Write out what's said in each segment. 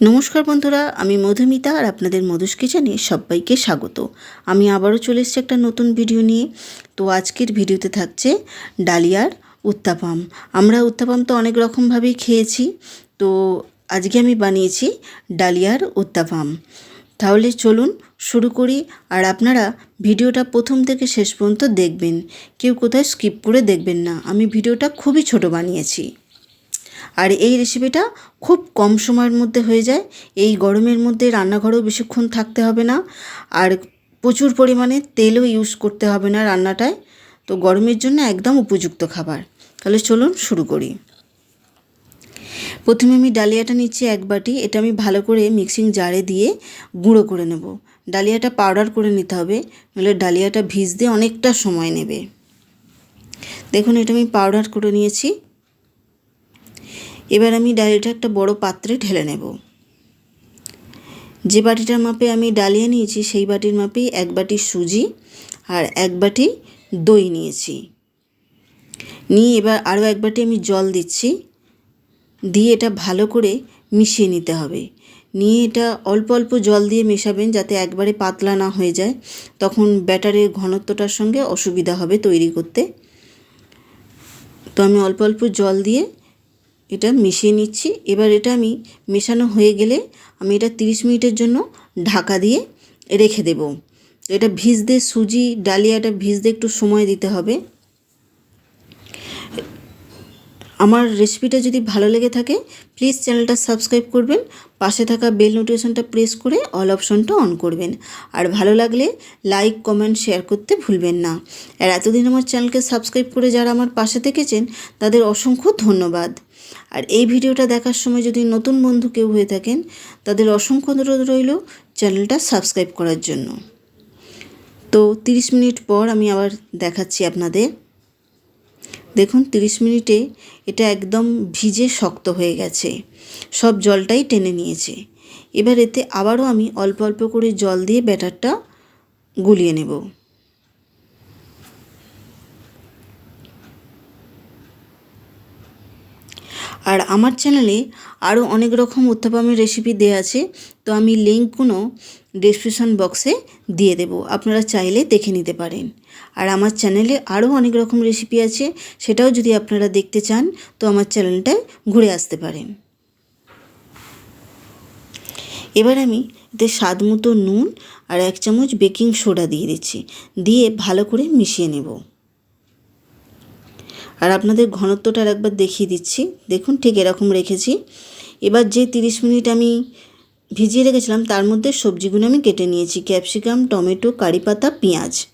নমস্কার বন্ধুরা, আমি মধুমিতা আর আপনাদের মধুস কিচেনে সবাইকে স্বাগত। আমি আবারও চলে এসেছি একটা নতুন ভিডিও নিয়ে। তো আজকের ভিডিওতে থাকছে ডালিয়ার উত্তাপাম। আমরা উত্তাপাম তো অনেক রকমভাবেই খেয়েছি। তো আজকে আমি বানিয়েছি ডালিয়ার উত্তাপাম। তাহলে চলুন শুরু করি আর আপনারা ভিডিওটা প্রথম থেকে শেষ পর্যন্ত দেখবেন। কেউ কোথায় স্কিপ করে দেখবেন না। আমি ভিডিওটা খুবই ছোট বানিয়েছি। আর এই রেসিপিটা খুব কম সময়ের মধ্যে হয়ে যায়। এই গরমের মধ্যে রান্নাঘরেও বেশিক্ষণ থাকতে হবে না। আর প্রচুর পরিমাণে তেলও ইউজ করতে হবে না রান্নাটায়। তো গরমের জন্য একদম উপযুক্ত খাবার। তাহলে চলুন শুরু করি। প্রথমে আমি ডালিয়াটা নিচ্ছি এক বাটি। এটা আমি ভালো করে মিক্সিং জারে দিয়ে গুঁড়ো করে নেব। ডালিয়াটা পাউডার করে নিতে হবে, নাহলে ডালিয়াটা ভিজতে অনেকটা সময় নেবে। দেখুন, এটা আমি পাউডার করে নিয়েছি। এবার আমি ডালিটা একটা বড় পাত্রে ঢেলে নেব। যে বাটিটার মাপে আমি ডালিয়া নিয়েছি, সেই বাটির মাপেই এক বাটি সুজি আর এক বাটি দই নিয়েছি। নিয়ে এবার আরও এক বাটি আমি জল দিচ্ছি। দিয়ে এটা ভালো করে মিশিয়ে নিতে হবে। নিয়ে এটা অল্প অল্প জল দিয়ে মেশাবেন যাতে একবারে পাতলা না হয়ে যায়। তখন ব্যাটারের ঘনত্বটার সঙ্গে অসুবিধা হবে তৈরি করতে। তো আমি অল্প অল্প জল দিয়ে এটা মিশিয়ে নিচ্ছি। এবার এটা আমি মেশানো হয়ে গেলে আমি এটা তিরিশ মিনিটের জন্য ঢাকা দিয়ে রেখে দেব। এটা ভিজতে সুজি, ডালিয়াটা ভিজতে একটু সময় দিতে হবে। আমার রেসিপিটা যদি ভালো লেগে থাকে প্লিজ চ্যানেলটা সাবস্ক্রাইব করবেন, পাশে থাকা বেল নোটিফিকেশনটা প্রেস করে অল অপশনটা অন করবেন। আর ভালো লাগলে লাইক কমেন্ট শেয়ার করতে ভুলবেন না। আর এতদিন আমার চ্যানেলকে সাবস্ক্রাইব করে যারা আমার পাশে থেকেছেন, তাদের অসংখ্য ধন্যবাদ। আর এই ভিডিওটা দেখার সময় যদি নতুন বন্ধু কেউ হয়ে থাকেন, তাদের অসংখ্য অনুরোধ রইল চ্যানেলটা সাবস্ক্রাইব করার জন্য। তো তিরিশ মিনিট পর আমি আবার দেখাচ্ছি আপনাদের। দেখুন, তিরিশ মিনিটে এটা একদম ভিজে শক্ত হয়ে গেছে। সব জলটাই টেনে নিয়েছে। এবার এতে আবারও আমি অল্প অল্প করে জল দিয়ে ব্যাটারটা গুলিয়ে নেব। আর আমার চ্যানেলে আরও অনেক রকম উত্থাপামের রেসিপি দেওয়া আছে, তো আমি লিঙ্কগুলো ডিসক্রিপশন বক্সে দিয়ে দেব। আপনারা চাইলে দেখে নিতে পারেন। আর আমার চ্যানেলে আরও অনেক রকম রেসিপি আছে, সেটাও যদি আপনারা দেখতে চান, তো আমার চ্যানেলটায় ঘুরে আসতে পারেন। এবার আমি এতে স্বাদ মতো নুন আর এক চামচ বেকিং সোডা দিয়ে দিচ্ছি। দিয়ে ভালো করে মিশিয়ে নেব। আর আপনাদের ঘনত্বটা একবার দেখিয়ে দিচ্ছি। দেখুন ঠিক এরকম রেখেছি। এবার যে তিরিশ মিনিট আমি ভিজিয়ে রেখেছিলাম, তার মধ্যে সবজিগুলো আমি কেটে নিয়েছি। ক্যাপসিকাম, টমেটো, কারি পাতা, পেঁয়াজ।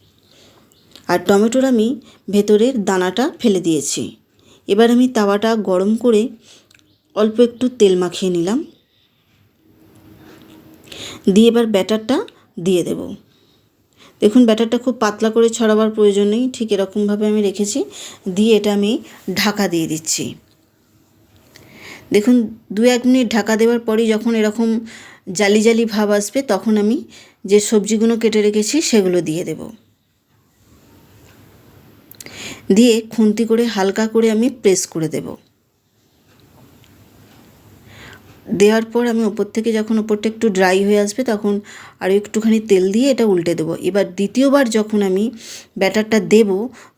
আর টমেটোর আমি ভেতরের দানাটা ফেলে দিয়েছি। এবার আমি তাওয়াটা গরম করে অল্প একটু তেল মাখিয়ে নিলাম। দিয়ে এবার ব্যাটারটা দিয়ে দেব। দেখুন, ব্যাটারটা খুব পাতলা করে ছড়াবার প্রয়োজন নেই, ঠিক এরকমভাবে আমি রেখেছি। দিয়ে এটা আমি ঢাকা দিয়ে দিচ্ছি। দেখুন দু এক মিনিট ঢাকা দেওয়ার পরই যখন এরকম জালি জালি ভাব আসবে, তখন আমি যে সবজিগুলো কেটে রেখেছি সেগুলো দিয়ে দেব। দিয়ে খুন্তি করে হালকা করে আমি প্রেস করে দেবো। দেওয়ার পর আমি ওপর থেকে যখন ওপরটা একটু ড্রাই হয়ে আসবে, তখন আরও একটুখানি তেল দিয়ে এটা উল্টে দেবো। এবার দ্বিতীয়বার যখন আমি ব্যাটারটা দেব,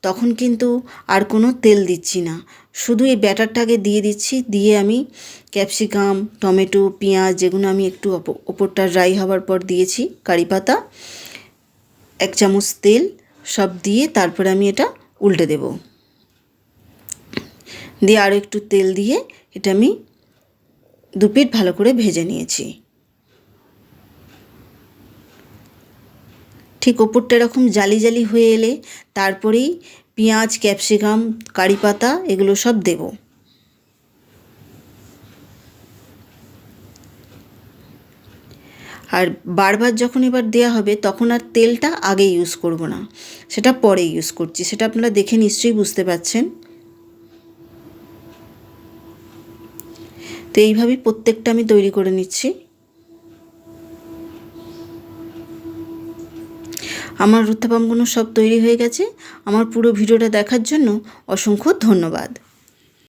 তখন কিন্তু আর কোনো তেল দিচ্ছি না। শুধু এই ব্যাটারটাকে দিয়ে দিচ্ছি, দিয়ে আমি ক্যাপসিকাম, টমেটো, পেঁয়াজ যেগুলো আমি একটু ওপরটা ড্রাই হওয়ার পর দিয়েছি, কারি পাতা, এক চামচ তেল সব দিয়ে তারপরে আমি এটা উল্টে দেব। দিয়ে আরও একটু তেল দিয়ে এটা আমি দু পিঠ ভালো করে ভেজে নিয়েছি। ঠিক ওপরটা এরকম জালি জালি হয়ে এলে তারপরেই পেঁয়াজ, ক্যাপসিকাম, কারি পাতা এগুলো সব দেব। আর বারবার যখন এবার দেওয়া হবে তখন আর তেলটা আগে ইউজ করব না। সেটা পরে ইউজ করছি। সেটা আপনারা দেখে নিশ্চয়ই বুঝতে পারছেন। তো এইভাবেই প্রত্যেকটা আমি তৈরি করে নিচ্ছি। আমার রুত্থাপামগুলো সব তৈরি হয়ে গেছে। আমার পুরো ভিডিওটা দেখার জন্য অসংখ্য ধন্যবাদ।